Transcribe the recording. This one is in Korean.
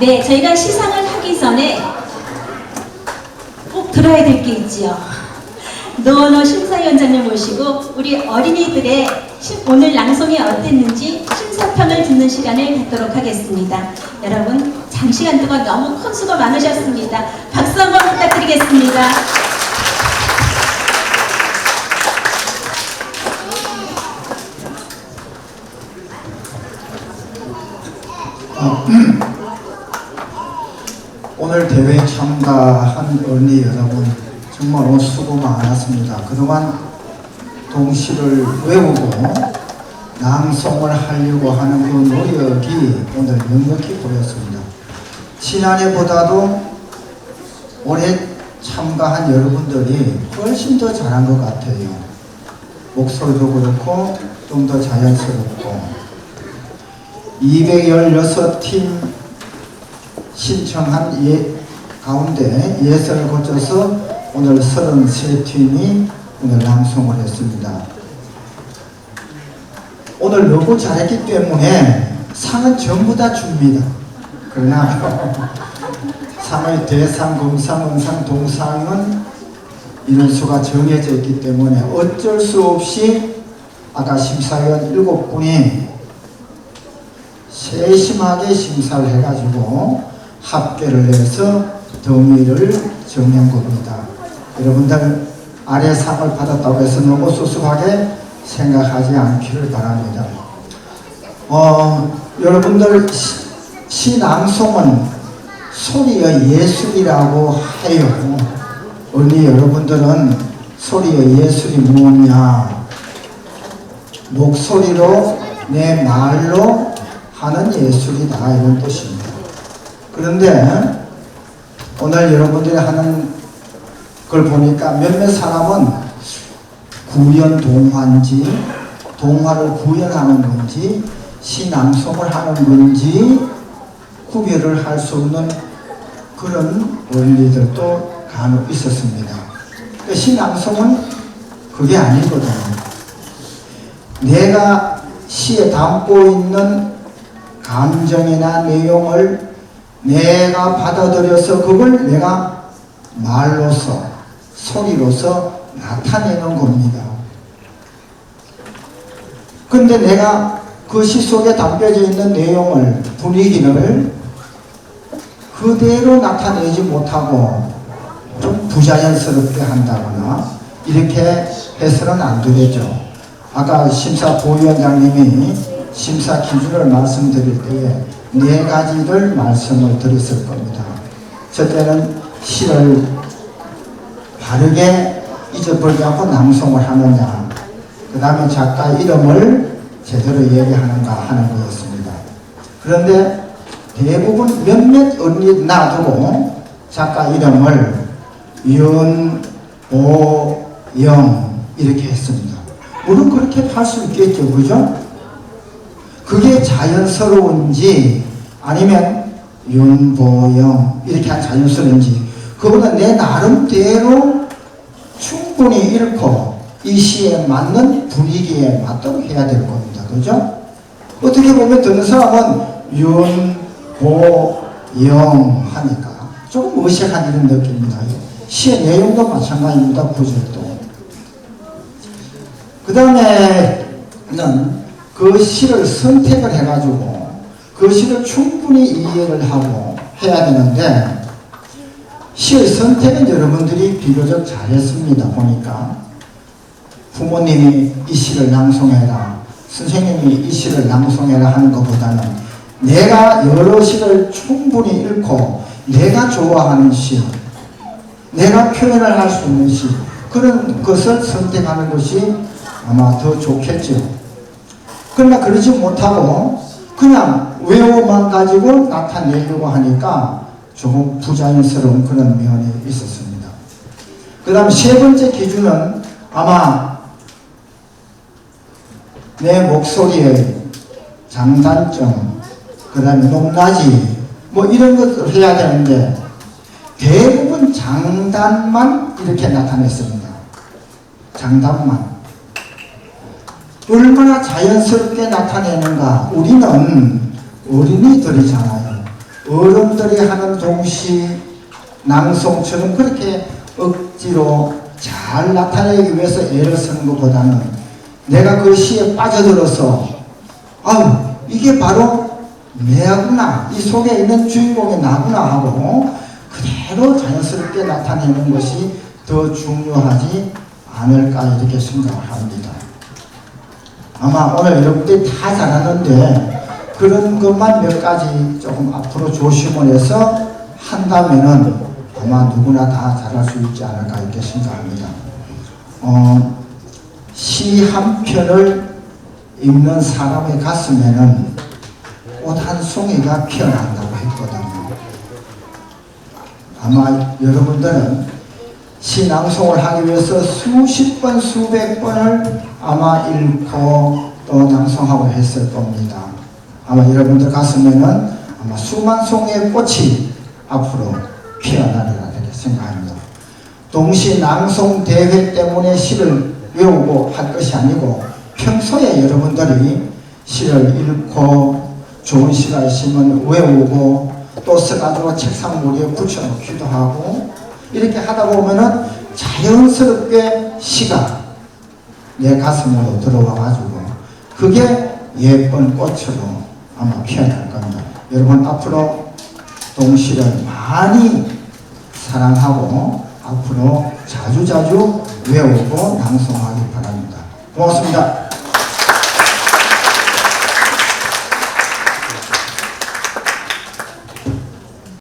네, 저희가 시상을 하기 전에 꼭 들어야 될 게 있지요. 노원호 심사위원장님 모시고 우리 어린이들의 심- 오늘 낭송이 어땠는지 심사평을 듣는 시간을 갖도록 하겠습니다. 여러분 장시간 동안 너무 큰 수고 많으셨습니다. 박수 한번 부탁드리겠습니다. 오늘 대회에 참가한 어린이 여러분 정말 오늘 수고 많았습니다. 그동안 동시를 외우고 낭송을 하려고 하는 그 노력이 오늘 넉넉히 보였습니다. 지난해보다도 올해 참가한 여러분들이 훨씬 더 잘한 것 같아요. 목소리도 그렇고 좀 더 자연스럽고 216팀 신청한 예, 가운데 예선을 거쳐서 오늘 33팀이 오늘 낭송을 했습니다. 오늘 너무 잘했기 때문에 상은 전부 다 줍니다. 그러나 상의 대상, 검상, 은상, 동상은 인원수가 정해져 있기 때문에 어쩔 수 없이 아까 심사위원 일곱 분이 세심하게 심사를 해가지고 합계를 해서 등위를 정한 겁니다. 여러분들 아래 상을 받았다고 해서 너무 수수하게 생각하지 않기를 바랍니다. 어, 여러분들 시, 시낭송은 소리의 예술이라고 해요. 우리 여러분들은 소리의 예술이 무엇이냐? 목소리로 내 말로 하는 예술이다 이런 뜻입니다. 그런데 오늘 여러분들이 하는 걸 보니까 몇몇 사람은 구연 동화인지 동화를 구연하는 건지 시낭송을 하는 건지 구별을 할 수 없는 그런 원리들도 간혹 있었습니다. 그 시낭송은 그게 아니거든요. 내가 시에 담고 있는 감정이나 내용을 내가 받아들여서 그걸 내가 말로서 소리로서 나타내는 겁니다. 근데 내가 그시 속에 담겨져 있는 내용을 분위기를 그대로 나타내지 못하고 좀 부자연스럽게 한다거나 이렇게 해서는 안 되겠죠. 아까 심사 부위원장님이 심사 기준을 말씀드릴 때에 네 가지를 말씀을 드렸을 겁니다. 첫째는 시를 바르게 잊어버리지 않고 낭송을 하느냐. 그 다음에 작가 이름을 제대로 얘기하는가 하는 거였습니다. 그런데 대부분 몇몇 언니 놔두고 작가 이름을 윤, 오, 영 이렇게 했습니다. 물론 그렇게 할수 있겠죠. 그죠? 그게 자연스러운지 아니면 윤보영 이렇게 한 자연스러운지 그거는 내 나름대로 충분히 읽고 이 시에 맞는 분위기에 맞도록 해야 될 겁니다. 그죠? 어떻게 보면 듣는 사람은 윤보영 하니까 조금 어색한 이런 느낌입니다. 시의 내용도 마찬가지입니다. 구절도. 그 다음에는 그 시를 선택을 해가지고 그 시를 충분히 이해를 하고 해야 되는데 시의 선택은 여러분들이 비교적 잘했습니다. 보니까 부모님이 이 시를 낭송해라 선생님이 이 시를 낭송해라 하는 것보다는 내가 여러 시를 충분히 읽고 내가 좋아하는 시 내가 표현을 할 수 있는 시 그런 것을 선택하는 것이 아마 더 좋겠죠. 그러나 그러지 못하고 그냥 외워만 가지고 나타내려고 하니까 조금 부자연스러운 그런 면이 있었습니다. 그 다음 세 번째 기준은 아마 내 목소리의 장단점, 그 다음에 높낮이, 뭐 이런 것을 해야 되는데 대부분 장단만 이렇게 나타냈습니다. 장단만. 얼마나 자연스럽게 나타내는가. 우리는 어린이들이잖아요. 어른들이 하는 동시 낭송처럼 그렇게 억지로 잘 나타내기 위해서 애를 쓰는 것보다는 내가 그 시에 빠져들어서 아유 이게 바로 내구나 이 속에 있는 주인공이 나구나 하고 그대로 자연스럽게 나타내는 것이 더 중요하지 않을까 이렇게 생각을 합니다. 아마 오늘 여러분들이 다 잘하는데 그런 것만 몇 가지 조금 앞으로 조심을 해서 한다면은 아마 누구나 다 잘할 수 있지 않을까 이렇게 생각합니다. 어, 시 한 편을 읽는 사람의 가슴에는 꽃 한 송이가 피어난다고 했거든요. 아마 여러분들은 시 낭송을 하기 위해서 수십 번, 수백 번을 아마 읽고 또 낭송하고 했을 겁니다. 아마 여러분들 가슴에는 아마 수만 송의 꽃이 앞으로 피어나리라 생각합니다. 동시 낭송 대회 때문에 시를 외우고 할 것이 아니고 평소에 여러분들이 시를 읽고 좋은 시가 있으면 외우고 또 써가지고 책상 위에 붙여놓기도 하고 이렇게 하다 보면은 자연스럽게 시가 내 가슴으로 들어와 가지고 그게 예쁜 꽃으로 아마 피어날 겁니다. 여러분 앞으로 동시를 많이 사랑하고 앞으로 자주자주 외우고 낭송하기 바랍니다. 고맙습니다.